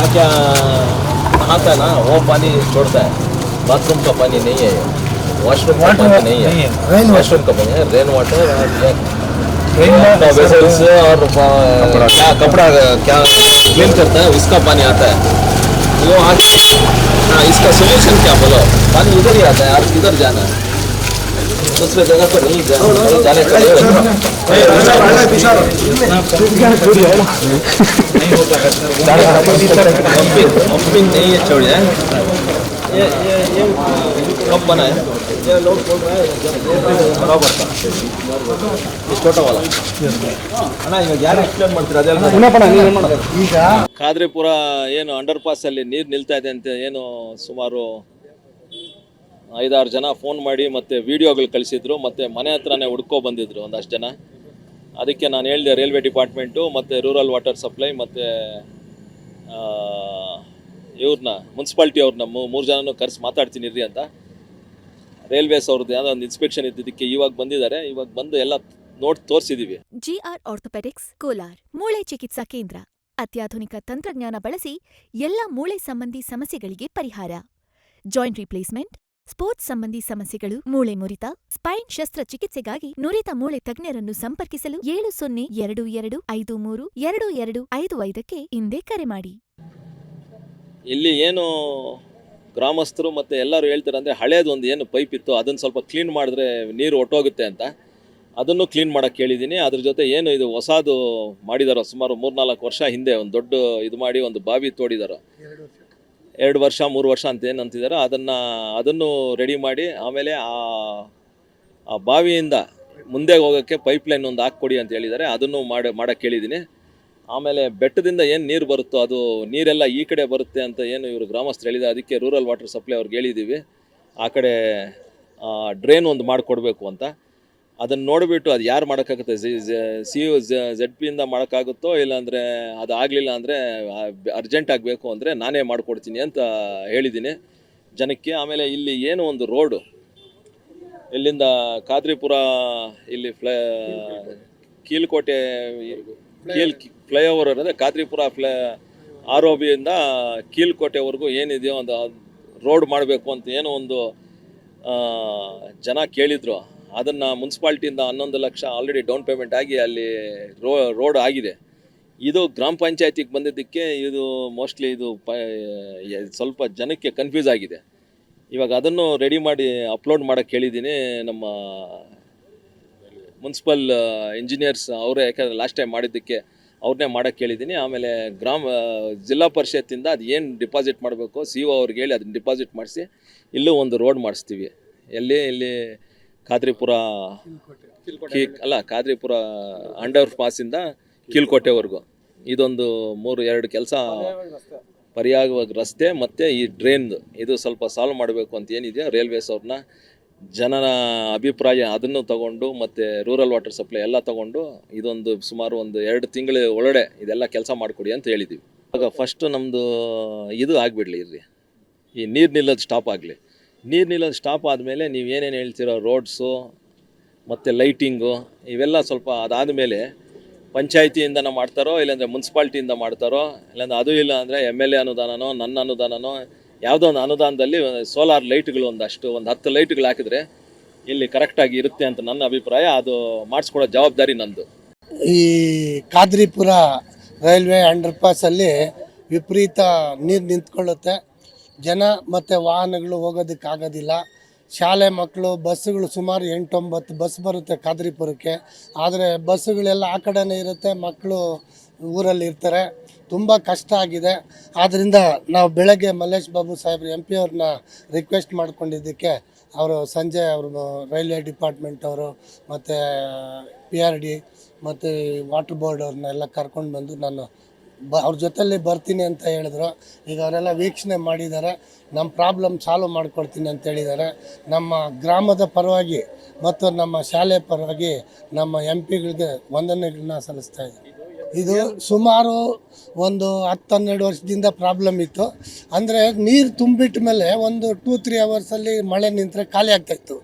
क्या क्या नहाता है ना वो पानी छोड़ता है। बाथरूम का पानी नहीं है वॉशरूम का पानी नहीं है। वॉशरूम का पानी है। रेन वाटर और क्या कपड़ा क्या क्लीन करता है उसका पानी आता है। वो आके हाँ इसका सोल्यूशन क्या बोलो? पानी इधर ही आता है आप किधर जाना है। दूसरे जगह पर नहीं जाना जाने का नहीं पंपिंग पंपिंग नहीं है छोड़िए ये ये ये कब बना है ये लोग बोल रहे हैं बराबर का ये छोटा वाला ಅಣ್ಣ ಇವಾಗ ಯಾರು ಎಕ್ಸ್ಪ್ಲೇನ್ ಮಾಡ್ತೀರಾ ಅದೆಲ್ಲ ಪುನಃ ನೀವೇನು ಮಾಡೋದು ಈಗ ಖಾದ್ರಿಪುರ ಏನು ಅಂಡರ್ ಪಾಸಲ್ಲಿ ನೀರು ನಿಲ್ತಾ ಇದೆ ಅಂತ ಏನು ಸುಮಾರು ಐದಾರು ಜನ ಫೋನ್ ಮಾಡಿ ಮತ್ತು ವೀಡಿಯೋಗಳು ಕಳಿಸಿದ್ರು, ಮತ್ತು ಮನೆ ಹತ್ರನೇ ಹುಡ್ಕೋ ಬಂದಿದ್ರು ಒಂದಷ್ಟು ಜನ. ಅದಕ್ಕೆ ನಾನು ಹೇಳಿದೆ ರೈಲ್ವೆ ಡಿಪಾರ್ಟ್ಮೆಂಟು ಮತ್ತು ರೂರಲ್ ವಾಟರ್ ಸಪ್ಲೈ ಮತ್ತು ಇವ್ರನ್ನ ಮುನ್ಸಿಪಾಲ್ಟಿ ಅವ್ರನ್ನ ಮೂರು ಜನನೂ ಕರೆಸಿ ಮಾತಾಡ್ತೀನಿ ಇರ್ರಿ ಅಂತ. ರೈಲ್ವೇಸ್ ಅವ್ರದ್ದು ಯಾವುದೋ ಒಂದು ಇನ್ಸ್ಪೆಕ್ಷನ್ ಇದ್ದಿದ್ದಕ್ಕೆ ಇವಾಗ ಬಂದಿದ್ದಾರೆ. ಇವಾಗ ಬಂದು ಎಲ್ಲ ನೋಡಿ ತೋರಿಸಿದ್ದೀವಿ ಜಿಆರ್ ಆರ್ಥೋಪೆಡಿಕ್ಸ್, ಕೋಲಾರ್, ಮೂಳೆ ಚಿಕಿತ್ಸಾ ಕೇಂದ್ರ. ಅತ್ಯಾಧುನಿಕ ತಂತ್ರಜ್ಞಾನ ಬಳಸಿ ಎಲ್ಲ ಮೂಳೆ ಸಂಬಂಧಿ ಸಮಸ್ಯೆಗಳಿಗೆ ಪರಿಹಾರ. ಜಾಯಿಂಟ್ ರಿಪ್ಲೇಸ್ಮೆಂಟ್ ಸ್ಪೋರ್ಟ್ಸ್ ಸಂಬಂಧಿ ಸಮಸ್ಯೆಗಳು, ಮೂಳೆ ಮುರಿತ, ಸ್ಪೈನ್ ಶಸ್ತ್ರಚಿಕಿತ್ಸೆಗಾಗಿ ನುರಿತ ಮೂಳೆ ತಜ್ಞರನ್ನು ಸಂಪರ್ಕಿಸಲು ಏಳು ಸೊನ್ನೆ ಎರಡು ಎರಡು ಐದು ಮೂರು ಎರಡು ಎರಡು ಐದು ಐದಕ್ಕೆ ಹಿಂದೆ ಕರೆ ಮಾಡಿ. ಇಲ್ಲಿ ಏನು ಗ್ರಾಮಸ್ಥರು ಮತ್ತು ಎಲ್ಲರೂ ಹೇಳ್ತಾರೆ ಅಂದರೆ ಹಳೇದು ಒಂದು ಏನು ಪೈಪ್ ಇತ್ತು, ಅದನ್ನು ಸ್ವಲ್ಪ ಕ್ಲೀನ್ ಮಾಡಿದ್ರೆ ನೀರು ಒಟ್ಟೋಗುತ್ತೆ ಅಂತ. ಅದನ್ನು ಕ್ಲೀನ್ ಮಾಡೋಕ್ಕೆ ಕೇಳಿದ್ದೀನಿ ಅದ್ರ ಜೊತೆ ಏನು ಇದು ಹೊಸದು ಮಾಡಿದಾರೋ, ಸುಮಾರು ಮೂರ್ನಾಲ್ಕು ವರ್ಷ ಹಿಂದೆ ಒಂದು ದೊಡ್ಡ ಇದು ಮಾಡಿ ಒಂದು ಬಾವಿ ತೋಡಿದಾರೋ. ಎರಡು ವರ್ಷ, ಮೂರು ವರ್ಷ ಅಂತ ಏನು ಅಂತಿದ್ದಾರೆ ಅದನ್ನು ಅದನ್ನು ರೆಡಿ ಮಾಡಿ ಆಮೇಲೆ ಆ ಆ ಬಾವಿಯಿಂದ ಮುಂದೆ ಹೋಗೋಕ್ಕೆ ಪೈಪ್ ಲೈನ್ ಒಂದು ಹಾಕ್ಕೊಡಿ ಅಂತ ಹೇಳಿದ್ದಾರೆ. ಅದನ್ನು ಮಾಡಿ, ಮಾಡೋಕ್ಕೆ ಕೇಳಿದ್ದೀನಿ ಆಮೇಲೆ ಬೆಟ್ಟದಿಂದ ಏನು ನೀರು ಬರುತ್ತೋ ಅದು ನೀರೆಲ್ಲ ಈ ಕಡೆ ಬರುತ್ತೆ ಅಂತ ಏನು ಇವರು ಗ್ರಾಮಸ್ಥರು ಹೇಳಿದ್ದಾರೆ. ಅದಕ್ಕೆ ರೂರಲ್ ವಾಟರ್ ಸಪ್ಲೈ ಅವ್ರಿಗೆ ಹೇಳಿದ್ದೀವಿ. ಆ ಕಡೆ ಡ್ರೈನ್ ಒಂದು ಮಾಡಿಕೊಡ್ಬೇಕು ಅಂತ. ಅದನ್ನು ನೋಡಿಬಿಟ್ಟು ಅದು ಯಾರು ಮಾಡೋಕ್ಕಾಗುತ್ತೆ? ಸಿ ಯು ಝೆಡ್ ಪಿಯಿಂದ ಮಾಡೋಕ್ಕಾಗುತ್ತೋ ಇಲ್ಲಾಂದರೆ ಅದು ಆಗಲಿಲ್ಲ ಅಂದರೆ ಅರ್ಜೆಂಟ್ ಆಗಬೇಕು ಅಂದರೆ ನಾನೇ ಮಾಡಿಕೊಡ್ತೀನಿ ಅಂತ ಹೇಳಿದ್ದೀನಿ. ಜನಕ್ಕೆ ಆಮೇಲೆ ಇಲ್ಲಿ ಏನು ಒಂದು ರೋಡು? ಇಲ್ಲಿಂದ ಖಾದ್ರಿಪುರ, ಇಲ್ಲಿ ಫ್ಲೈ ಕೀಲ್ಕೋಟೆ ಕೀಲ್ ಫ್ಲೈಓವರ್ ಅಂದರೆ ಖಾದ್ರಿಪುರ ಫ್ಲೈ, ಆರ್ ಒ ಬಿಯಿಂದ ಕೀಲ್ಕೋಟೆವರೆಗೂ ಏನಿದೆಯೋ ಒಂದು ರೋಡ್ ಮಾಡಬೇಕು ಅಂತ ಏನೋ ಒಂದು ಜನ ಕೇಳಿದ್ರು. ಅದನ್ನು ಮುನ್ಸಿಪಾಲ್ಟಿಯಿಂದ ಹನ್ನೊಂದು ಲಕ್ಷ ಆಲ್ರೆಡಿ ಡೌನ್ ಪೇಮೆಂಟ್ ಆಗಿ ಅಲ್ಲಿ ರೋ ರೋಡ್ ಆಗಿದೆ. ಇದು ಗ್ರಾಮ ಪಂಚಾಯತಿಗೆ ಬಂದಿದ್ದಕ್ಕೆ ಇದು ಮೋಸ್ಟ್ಲಿ ಇದು ಪ ಸ್ವಲ್ಪ ಜನಕ್ಕೆ ಕನ್ಫ್ಯೂಸ್ ಆಗಿದೆ. ಇವಾಗ ಅದನ್ನು ರೆಡಿ ಮಾಡಿ ಅಪ್ಲೋಡ್ ಮಾಡೋಕ್ಕೆ ಹೇಳಿದ್ದೀನಿ ನಮ್ಮ ಮುನ್ಸಿಪಲ್ ಇಂಜಿನಿಯರ್ಸ್ ಅವರೇ, ಯಾಕಂದರೆ ಲಾಸ್ಟ್ ಟೈಮ್ ಮಾಡಿದ್ದಕ್ಕೆ ಅವ್ರನ್ನೇ ಮಾಡೋಕ್ಕೆ ಹೇಳಿದ್ದೀನಿ. ಆಮೇಲೆ ಗ್ರಾಮ ಜಿಲ್ಲಾ ಪರಿಷತ್ತಿಂದ ಅದು ಏನು ಡಿಪಾಸಿಟ್ ಮಾಡಬೇಕು ಸಿ ಒ ಅವ್ರಿಗೆ ಹೇಳಿ ಅದನ್ನ ಡಿಪಾಸಿಟ್ ಮಾಡಿಸಿ, ಇಲ್ಲೂ ಒಂದು ರೋಡ್ ಮಾಡಿಸ್ತೀವಿ. ಎಲ್ಲಿ, ಇಲ್ಲಿ ಖಾದ್ರಿಪುರ ಅಲ್ಲ, ಖಾದ್ರಿಪುರ ಅಂಡರ್ ಪಾಸಿಂದ ಕೀಳ್ಕೋಟೆವರೆಗೂ. ಇದೊಂದು ಮೂರು, ಎರಡು ಕೆಲಸ ಪರ್ಯಾಯವಾಗಿ ರಸ್ತೆ ಮತ್ತು ಈ ಡ್ರೈನ್ದು ಇದು ಸ್ವಲ್ಪ ಸಾಲ್ವ್ ಮಾಡಬೇಕು ಅಂತ ಏನಿದೆಯೋ? ರೈಲ್ವೇಸ್ ಅವ್ರನ್ನ ಜನರ ಅಭಿಪ್ರಾಯ ಅದನ್ನು ತಗೊಂಡು ಮತ್ತು ರೂರಲ್ ವಾಟರ್ ಸಪ್ಲೈ ಎಲ್ಲ ತಗೊಂಡು ಇದೊಂದು ಸುಮಾರು ಒಂದು ಎರಡು ತಿಂಗಳ ಒಳಗಡೆ ಇದೆಲ್ಲ ಕೆಲಸ ಮಾಡಿಕೊಡಿ ಅಂತ ಹೇಳಿದ್ದೀವಿ ಆಗ ಫಸ್ಟು ನಮ್ಮದು ಇದು ಆಗಿಬಿಡ್ಲಿ ಇರ್ರಿ. ಈ ನೀರು ನಿಲ್ಲೋದು ಸ್ಟಾಪ್ ಆಗಲಿ. ನೀರು ನಿಲ್ಲೋದು ಸ್ಟಾಪ್ ಆದಮೇಲೆ ನೀವು ಏನೇನು ಹೇಳ್ತಿರೋ ರೋಡ್ಸು ಮತ್ತು ಲೈಟಿಂಗು ಇವೆಲ್ಲ ಸ್ವಲ್ಪ ಅದಾದ ಮೇಲೆ ಪಂಚಾಯಿತಿಯಿಂದ ಮಾಡ್ತಾರೋ, ಇಲ್ಲಾಂದರೆ ಮುನ್ಸಿಪಾಲ್ಟಿಯಿಂದ ಮಾಡ್ತಾರೋ, ಇಲ್ಲಾಂದರೆ ಅದು ಇಲ್ಲ ಅಂದರೆ ಎಂ ಎಲ್ ಎ ಅನುದಾನನೋ, ನನ್ನ ಅನುದಾನನೋ, ಯಾವುದೋ ಒಂದು ಅನುದಾನದಲ್ಲಿ ಸೋಲಾರ್ ಲೈಟ್ಗಳು ಒಂದಷ್ಟು ಒಂದು ಹತ್ತು ಲೈಟ್ಗಳು ಹಾಕಿದ್ರೆ ಇಲ್ಲಿ ಕರೆಕ್ಟಾಗಿ ಇರುತ್ತೆ ಅಂತ ನನ್ನ ಅಭಿಪ್ರಾಯ. ಅದು ಮಾಡಿಸ್ಕೊಡೋ ಜವಾಬ್ದಾರಿ ನಂದು ಈ ಖಾದ್ರಿಪುರ ರೈಲ್ವೆ ಅಂಡರ್ ಪಾಸಲ್ಲಿ ವಿಪರೀತ ನೀರು ನಿಂತ್ಕೊಳ್ಳುತ್ತೆ. ಜನ ಮತ್ತು ವಾಹನಗಳು ಹೋಗೋದಕ್ಕಾಗೋದಿಲ್ಲ. ಶಾಲೆ ಮಕ್ಕಳು, ಬಸ್ಸುಗಳು ಸುಮಾರು ಎಂಟೊಂಬತ್ತು ಬಸ್ ಬರುತ್ತೆ ಖಾದ್ರಿಪುರಕ್ಕೆ. ಆದರೆ ಬಸ್ಸುಗಳೆಲ್ಲ ಆ ಕಡೆನೇ ಇರುತ್ತೆ, ಮಕ್ಕಳು ಊರಲ್ಲಿ ಇರ್ತಾರೆ. ತುಂಬ ಕಷ್ಟ ಆಗಿದೆ. ಆದ್ದರಿಂದ ನಾವು ಬೆಳಗ್ಗೆ ಮಲ್ಲೇಶ್ ಬಾಬು ಸಾಹೇಬ್ರು ಎಂ ಪಿ ಅವ್ರನ್ನ ರಿಕ್ವೆಸ್ಟ್ ಮಾಡ್ಕೊಂಡಿದ್ದಕ್ಕೆ ಅವರು ಸಂಜೆ ಅವರು ರೈಲ್ವೆ ಡಿಪಾರ್ಟ್ಮೆಂಟ್ ಅವರು ಮತ್ತು ಪಿ ಆರ್ ಡಿ ಮತ್ತು ವಾಟರ್ ಬೋರ್ಡ್ ಅವ್ರನ್ನೆಲ್ಲ ಕರ್ಕೊಂಡು ಬಂದು ನಾನು ಬ ಅವ್ರ ಜೊತೆಲಿ ಬರ್ತೀನಿ ಅಂತ ಹೇಳಿದ್ರು. ಈಗ ಅವರೆಲ್ಲ ವೀಕ್ಷಣೆ ಮಾಡಿದ್ದಾರೆ. ನಮ್ಮ ಪ್ರಾಬ್ಲಮ್ ಸಾಲ್ವ್ ಮಾಡಿಕೊಡ್ತೀನಿ ಅಂತ ಹೇಳಿದ್ದಾರೆ. ನಮ್ಮ ಗ್ರಾಮದ ಪರವಾಗಿ ಮತ್ತು ನಮ್ಮ ಶಾಲೆ ಪರವಾಗಿ ನಮ್ಮ ಎಂ ಪಿಗಳಿಗೆ ವಂದನೆಗಳನ್ನ ಸಲ್ಲಿಸ್ತಾ ಇದ್ದೀನಿ ಇದು ಸುಮಾರು ಒಂದು ಹತ್ತು ಹನ್ನೆರಡು ವರ್ಷದಿಂದ ಪ್ರಾಬ್ಲಮ್ ಇತ್ತು. ಅಂದರೆ ನೀರು ತುಂಬಿಟ್ಟ ಮೇಲೆ ಒಂದು ಟೂ ತ್ರೀ ಅವರ್ಸಲ್ಲಿ ಮಳೆ ನಿಂತರೆ ಖಾಲಿ ಆಗ್ತಾಯಿತ್ತು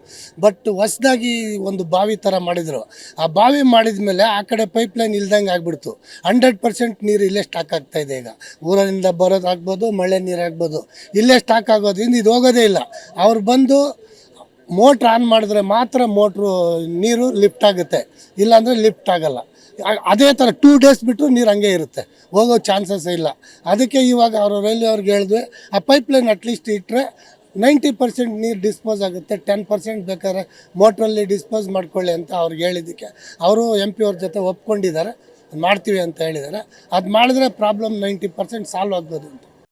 ಬಟ್ ಹೊಸ್ದಾಗಿ ಒಂದು ಬಾವಿ ಥರ ಮಾಡಿದರು. ಆ ಬಾವಿ ಮಾಡಿದ ಮೇಲೆ ಆ ಕಡೆ ಪೈಪ್ ಲೈನ್ ಇಲ್ದಂಗೆ ಆಗಿಬಿಡ್ತು. ಹಂಡ್ರೆಡ್ ಪರ್ಸೆಂಟ್ ನೀರು ಇಲ್ಲೇ ಸ್ಟಾಕ್ ಆಗ್ತಾ ಇದೆ ಈಗ. ಊರಿಂದ ಬರೋದಾಗ್ಬೋದು ಮಳೆ ನೀರು ಆಗ್ಬೋದು. ಇಲ್ಲೇ ಸ್ಟಾಕ್ ಆಗೋದ್ರಿಂದ ಇದು ಹೋಗೋದೇ ಇಲ್ಲ. ಅವ್ರು ಬಂದು ಮೋಟ್ರ್ ಆನ್ ಮಾಡಿದ್ರೆ ಮಾತ್ರ ಮೋಟ್ರು ನೀರು ಲಿಫ್ಟ್ ಆಗುತ್ತೆ. ಇಲ್ಲಾಂದರೆ ಲಿಫ್ಟ್ ಆಗಲ್ಲ. ಅದೇ ಥರ ಟೂ ಡೇಸ್ ಬಿಟ್ಟರು ನೀರು ಹಂಗೆ ಇರುತ್ತೆ. ಹೋಗೋ ಚಾನ್ಸಸ್ ಇಲ್ಲ. ಅದಕ್ಕೆ ಇವಾಗ ಅವರು ರೈಲ್ವೆ ಅವ್ರಿಗೆ ಹೇಳಿದ್ವಿ, ಆ ಪೈಪ್ ಲೈನ್ ಅಟ್ಲೀಸ್ಟ್ ಇಟ್ಟರೆ ನೈಂಟಿ ಪರ್ಸೆಂಟ್ ನೀರು ಡಿಸ್ಪೋಸ್ ಆಗುತ್ತೆ ಟೆನ್ ಪರ್ಸೆಂಟ್ ಬೇಕಾದ್ರೆ ಮೋಟ್ರಲ್ಲಿ ಡಿಸ್ಪೋಸ್ ಮಾಡ್ಕೊಳ್ಳಿ ಅಂತ ಅವ್ರಿಗೆ ಹೇಳಿದ್ದಕ್ಕೆ. ಅವರು ಎಂ ಪಿ ಅವ್ರ ಜೊತೆ ಒಪ್ಕೊಂಡಿದ್ದಾರೆ, ಮಾಡ್ತೀವಿ ಅಂತ ಹೇಳಿದ್ದಾರೆ. ಅದು ಮಾಡಿದ್ರೆ ಪ್ರಾಬ್ಲಮ್ ನೈಂಟಿ ಪರ್ಸೆಂಟ್ ಸಾಲ್ವ್ ಆಗ್ಬೋದು ಅಂತ.